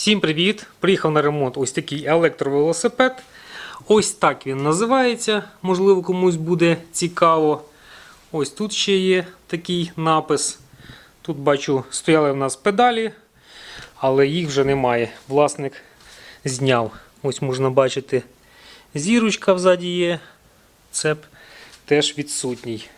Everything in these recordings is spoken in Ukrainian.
Всім привіт! Приїхав на ремонт ось такий електровелосипед. Ось так він називається. Можливо, комусь буде цікаво. Ось тут ще є такий напис. Тут бачу, стояли в нас педалі, але їх вже немає. Власник зняв. Ось можна бачити, зірочка взаді є. Цеп теж відсутній.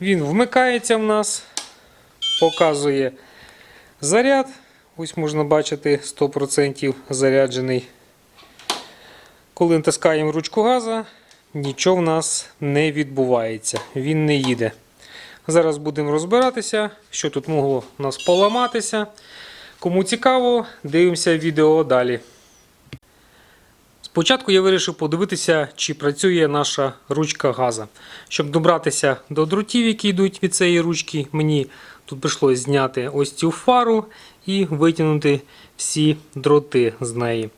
Він вмикається в нас, показує заряд. Ось можна бачити 100% заряджений. Коли натискаємо ручку газа, нічого в нас не відбувається. Він не їде. Зараз будемо розбиратися, що тут могло у нас поламатися. Кому цікаво, дивимося відео далі. Спочатку я вирішив подивитися, чи працює наша ручка газа. Щоб добратися до дротів, які йдуть від цієї ручки, мені тут прийшлось зняти ось цю фару і витягнути всі дроти з неї.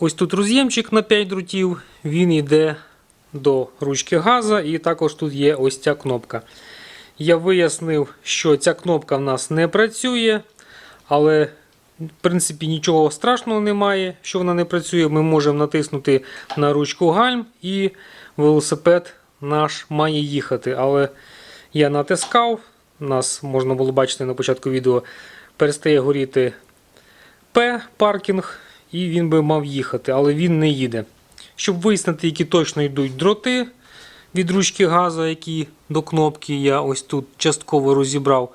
Ось тут роз'ємчик на 5 дротів, він йде до ручки газа, і також тут є ось ця кнопка. Я вияснив, що ця кнопка в нас не працює, але в принципі нічого страшного немає, що вона не працює. Ми можемо натиснути на ручку гальм і велосипед наш має їхати. Але я натискав, у нас можна було бачити на початку відео, перестає горіти П паркінг, і він би мав їхати, але він не їде. Щоб вияснити, які точно йдуть дроти від ручки газу, які до кнопки, я ось тут частково розібрав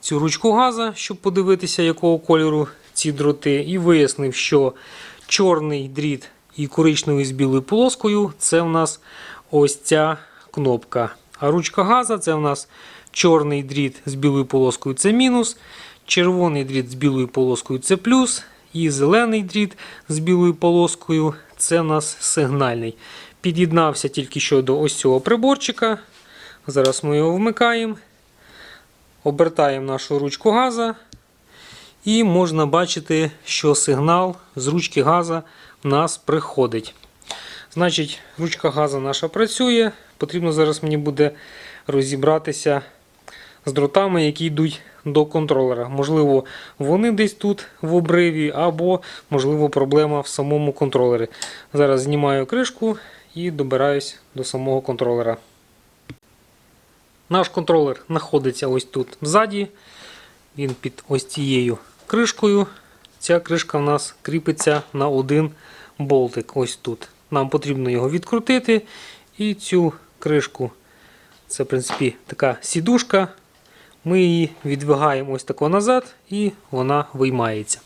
цю ручку газа, щоб подивитися, якого кольору ці дроти, і вияснив, що чорний дріт і коричневий з білою полоскою це в нас ось ця кнопка. А ручка газа це в нас чорний дріт з білою полоскою це мінус, червоний дріт з білою полоскою це плюс, і зелений дріт з білою полоскою це в нас сигнальний. Під'єднався тільки що до ось цього приборчика. Зараз ми його вмикаємо. Обертаємо нашу ручку газа. І можна бачити, що сигнал з ручки газа в нас приходить. Значить, ручка газа наша працює. Потрібно зараз мені буде розібратися з дротами, які йдуть до контролера. Можливо, вони десь тут в обриві, або, можливо, проблема в самому контролері. Зараз знімаю кришку і добираюсь до самого контролера. Наш контролер знаходиться ось тут ззаді. Він під ось цією кришкою. Ця кришка в нас кріпиться на один болтик. Ось тут. Нам потрібно його відкрутити. І цю кришку, це в принципі така сідушка. Ми її відвигаємо ось тако назад і вона виймається.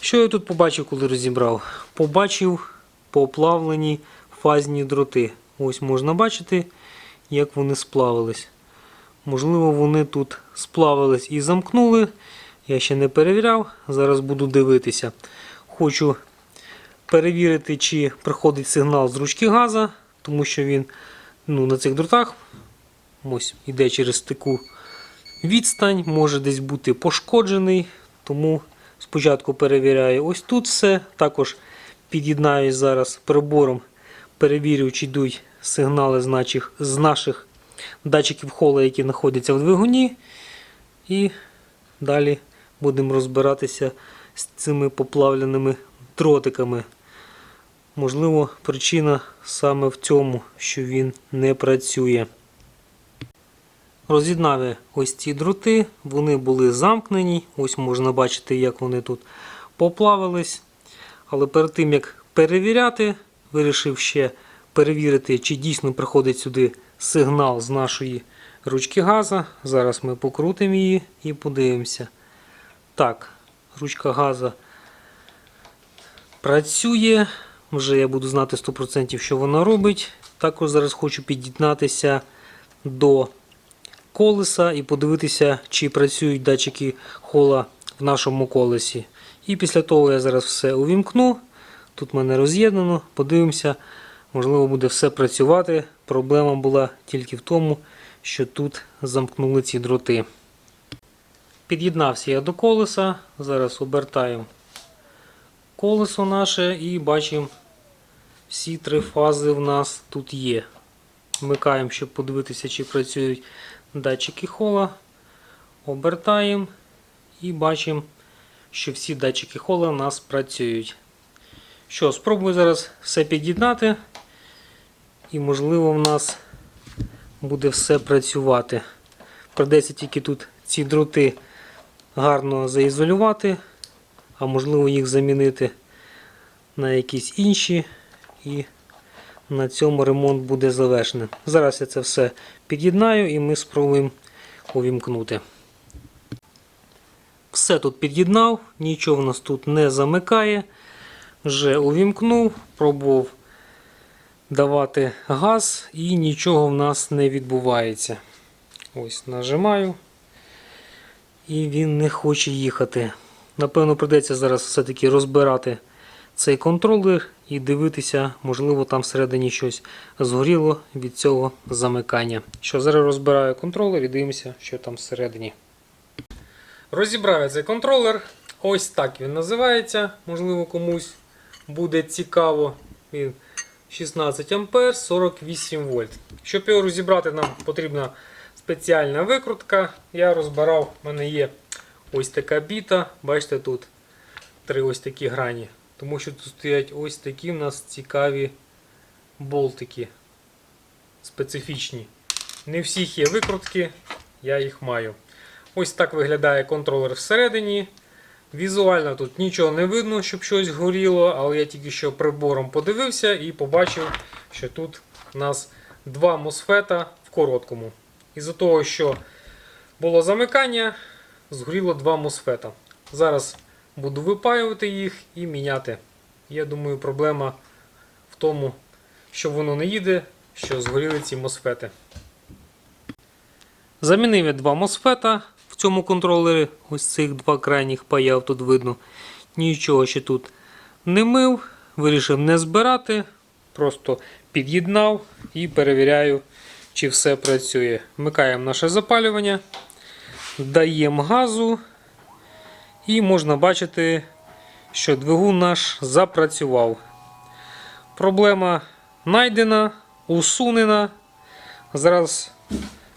Що я тут побачив, коли розібрав? Побачив поплавлені фазні дроти. Ось можна бачити, як вони сплавились. Можливо, вони тут сплавились і замкнули. Я ще не перевіряв, зараз буду дивитися. Хочу перевірити, чи приходить сигнал з ручки газа, тому що він ну, на цих дротах ось іде через таку відстань, може десь бути пошкоджений. Тому спочатку перевіряю ось тут все. Також під'єднаюсь зараз прибором, перевірю, чи йдуть сигнали з наших, з наших датчиків хола, які знаходяться в двигуні. І далі будемо розбиратися з цими поплавленими дротиками. Можливо, причина саме в цьому, що він не працює. Роз'єднав ось ці дроти, вони були замкнені. Ось можна бачити, як вони тут поплавились. Але перед тим як перевіряти, вирішив ще перевірити, чи дійсно приходить сюди сигнал з нашої ручки газа. Зараз ми покрутимо її і подивимося. Так, ручка газа працює. Вже я буду знати 100%, що вона робить. Також зараз хочу під'єднатися до колеса і подивитися, чи працюють датчики хола в нашому колесі. І після того я зараз все увімкну. Тут в мене роз'єднано, подивимося, можливо, буде все працювати. Проблема була тільки в тому, що тут замкнули ці дроти. Під'єднався я до колеса. Зараз обертаємо колесо наше і бачимо, всі три фази в нас тут є. Вмикаємо, щоб подивитися, чи працюють датчики хола. Обертаємо і бачимо, що всі датчики хола у нас працюють. Що, спробую зараз все під'єднати. І можливо в нас буде все працювати. Придеться тільки тут ці дроти гарно заізолювати, а можливо їх замінити на якісь інші. І на цьому ремонт буде завершений. Зараз я це все під'єднаю і ми спробуємо увімкнути. Все тут під'єднав, нічого в нас тут не замикає. Вже увімкнув, пробував давати газ і нічого в нас не відбувається. Ось нажимаю. І він не хоче їхати. Напевно, придеться зараз все-таки розбирати цей контролер і дивитися, можливо, там всередині щось згоріло від цього замикання. Що зараз розбираю контролер і дивимося, що там всередині. Розібрав я цей контролер. Ось так він називається. Можливо, комусь буде цікаво. Він 16 А 48 вольт. Щоб його розібрати, нам потрібна спеціальна викрутка. Я розбирав, в мене є ось така біта. Бачите, тут три ось такі грані. Тому що тут стоять ось такі в нас цікаві болтики. Специфічні. Не всіх є викрутки, я їх маю. Ось так виглядає контролер всередині. Візуально тут нічого не видно, щоб щось горіло, але я тільки що прибором подивився і побачив, що тут у нас два мосфета в короткому. Із-за того, що було замикання, згоріло два мосфета. Зараз буду випаювати їх і міняти. Я думаю, проблема в тому, що воно не їде, що згоріли ці мосфети. Замінив я два мосфета в цьому контролері. Ось цих два крайніх паяв тут видно. Нічого ще тут не мив. Вирішив не збирати. Просто під'єднав і перевіряю, чи все працює. Вмикаємо наше запалювання, даємо газу. І можна бачити, що двигун наш запрацював. Проблема знайдена, усунена. Зараз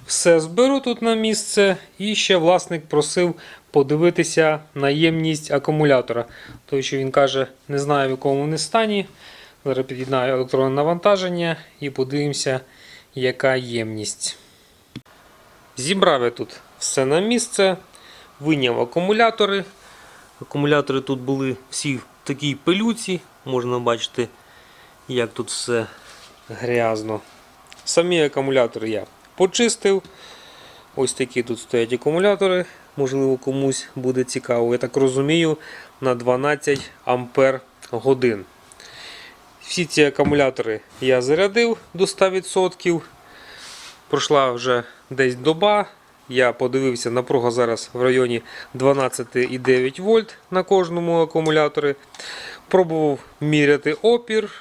все зберу тут на місце. І ще власник просив подивитися на ємність акумулятора. Тому що він каже, не знаю в якому вони стані. Зараз під'єднаю електронне навантаження і подивимося, яка ємність. Зібрав я тут все на місце. Виняв акумулятори. Акумулятори тут були всі в такій пилюці. Можна бачити, як тут все грязно. Самі акумулятори я почистив. Ось такі тут стоять акумулятори. Можливо, комусь буде цікаво. Я так розумію, на 12 ампер годин. Всі ці акумулятори я зарядив до 100%. Пройшла вже десь доба. Я подивився, напруга зараз в районі 12,9 вольт на кожному акумуляторі. Пробував міряти опір.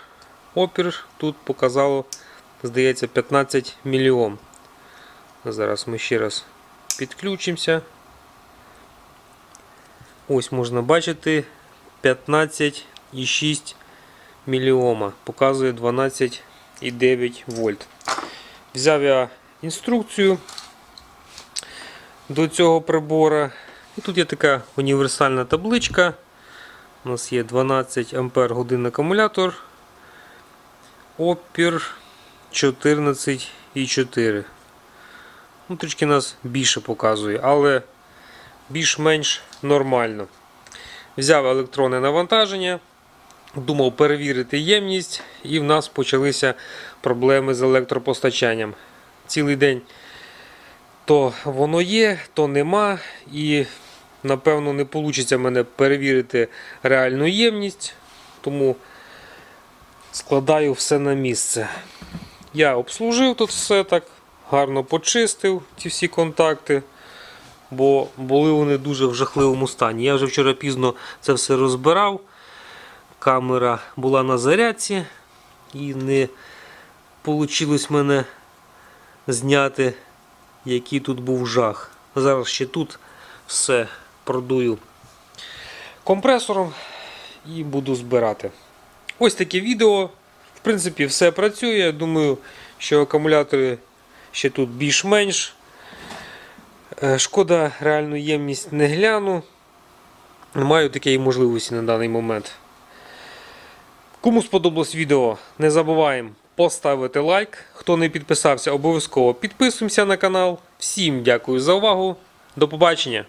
Опір тут показало, здається, 15 мільйом. Зараз ми ще раз підключимося. Ось можна бачити 15,6 мільйома. Показує 12,9 вольт. Взяв я інструкцію до цього прибора. І тут є така універсальна табличка. У нас є 12 ампер годин акумулятор. Опір 14,4. Ну, Трішки нас більше показує, але більш-менш нормально. Взяв електронне навантаження, думав перевірити ємність, і в нас почалися проблеми з електропостачанням. Цілий день то воно є, то нема. І напевно не вийде мене перевірити реальну ємність, тому складаю все на місце. Я обслужив тут все так, гарно почистив ці всі контакти, бо були вони дуже в жахливому стані. Я вже вчора пізно це все розбирав. Камера була на зарядці і не вийшло мене зняти який тут був жах. Зараз ще тут все продую компресором і буду збирати. Ось таке відео. В принципі, все працює. Думаю, що акумулятори ще тут більш-менш. Е, Шкода, реальну ємність не гляну. не маю такої можливості на даний момент. Кому сподобалось відео, не забуваємо поставити лайк. Хто не підписався, обов'язково підписуємося на канал. Всім дякую за увагу. До побачення!